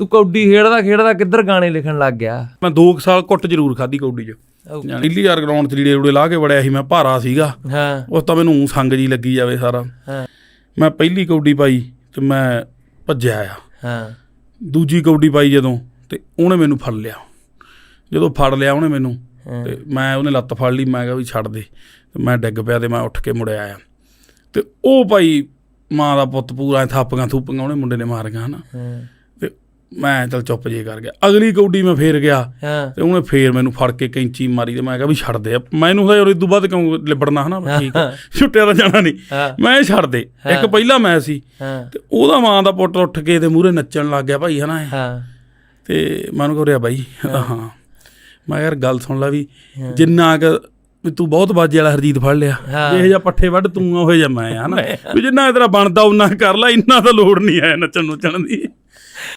ਤੂੰ ਕੌਡੀ ਖੇਡਦਾ ਖੇਡਦਾ ਕਿੱਧਰ ਗਾਣੇ ਲਿਖਣ ਲੱਗ ਗਿਆ? ਮੈਂ 2 ਸਾਲ ਕੁੱਟ ਜ਼ਰੂਰ ਖਾਦੀ ਕੌਡੀ 'ਚ। ਨੀਲੀ ਯਾਰ ਗਰਾਊਂਡ 'ਚ ਲੀੜੇ ਰੂੜੇ ਲਾ ਕੇ ਵੜਿਆ ਸੀ ਮੈਂ ਭਾਰਾ ਸੀਗਾ। ਹਾਂ। ਉਸ ਤਾਂ ਮੈਨੂੰ ਸੰਗ ਜੀ ਲੱਗੀ ਜਾਵੇ ਸਾਰਾ। ਹਾਂ। ਮੈਂ ਪਹਿਲੀ ਕੌਡੀ ਪਾਈ ਤੇ ਮੈਂ ਭੱਜਿਆ ਆ। ਹਾਂ। ਦੂਜੀ ਕੌਡੀ ਪਾਈ ਜਦੋਂ ਤੇ ਉਹਨੇ ਮੈਨੂੰ ਫੜ ਲਿਆ। ਜਦੋਂ ਫੜ ਲਿਆ ਉਹਨੇ ਮੈਨੂੰ। ਤੇ ਮੈਂ ਉਹਨੇ ਲੱਤ ਫੜ ਲਈ ਮੈਂ ਕਿਹਾ ਵੀ ਛੱਡ ਦੇ। ਤੇ ਮੈਂ ਡਿੱਗ ਪਿਆ ਤੇ ਮੈਂ ਉੱਠ ਕੇ ਮੁੜਿਆ ਆ ਤੇ ਉਹ ਭਾਈ ਮਾਂ ਦਾ ਪੁੱਤ ਪੂਰਾ ਥਾਪੀਆਂ ਥੂਪੀਆਂ ਉਹਨੇ ਮੁੰਡੇ ਨੇ ਮਾਰੀਆਂ ਹਨਾ। ਮੈਂ ਚਲ ਚੁੱਪ ਜੇ ਕਰ ਗਿਆ। ਅਗਲੀ ਕੌਡੀ ਮੈਂ ਫੇਰ ਗਿਆ ਹਾਂ। ਤੇ ਉਹਨੇ ਫੇਰ ਮੈਨੂੰ ਫੜ ਕੇ ਕੈਂਚੀ ਮਾਰੀ ਤੇ ਮੈਂ ਕਿਹਾ ਵੀ ਛੱਡ ਦੇ। ਮੈਨੂੰ ਹੁੰਦਾ ਯਾਰ ਇਦੋਂ ਬਾਅਦ ਕਿਉਂ ਲਿਬੜਨਾ ਹਨਾ ਠੀਕ ਛੁੱਟਿਆ ਤਾਂ ਜਾਣਾ ਨਹੀਂ। ਮੈਂ ਛੱਡ ਦੇ। ਇੱਕ ਪਹਿਲਾ ਮੈਂ ਸੀ। ਤੇ ਉਹਦਾ ਮਾਂ ਦਾ ਪੁੱਤ ਉੱਠ ਕੇ ਤੇ ਮੂਹਰੇ ਨੱਚਣ ਲੱਗ ਗਿਆ ਭਾਈ ਹਨਾ ਇਹ। ਹਾਂ। ਤੇ ਮਨ ਕੋ ਰਿਹਾ ਬਾਈ। ਹਾਂ। ਮੈਂ ਯਾਰ ਗੱਲ ਸੁਣ ਲੈ ਵੀ ਜਿੰਨਾ ਕੁ ਵੀ ਤੂੰ ਬਹੁਤ ਬਾਜੇ ਵਾਲਾ ਹਰਜੀਤ ਫੜ ਲਿਆ। ਹਾਂ। ਜਿਹੇ ਜਿਹਾ ਪੱਠੇ ਵੱਢ ਤੂੰ ਉਹ ਜਿਹਾ ਮੈਂ ਆ ਨਾ ਵੀ ਜਿੰਨਾ ਤੇਰਾ ਬਣਦਾ ਉਹਨਾਂ ਕਰ ਲੈ ਇੰਨਾ ਤਾਂ ਲੋੜ ਨਹੀਂ ਹੈ ਨੱਚਣ ਨੁੱਚਣ ਦੀ।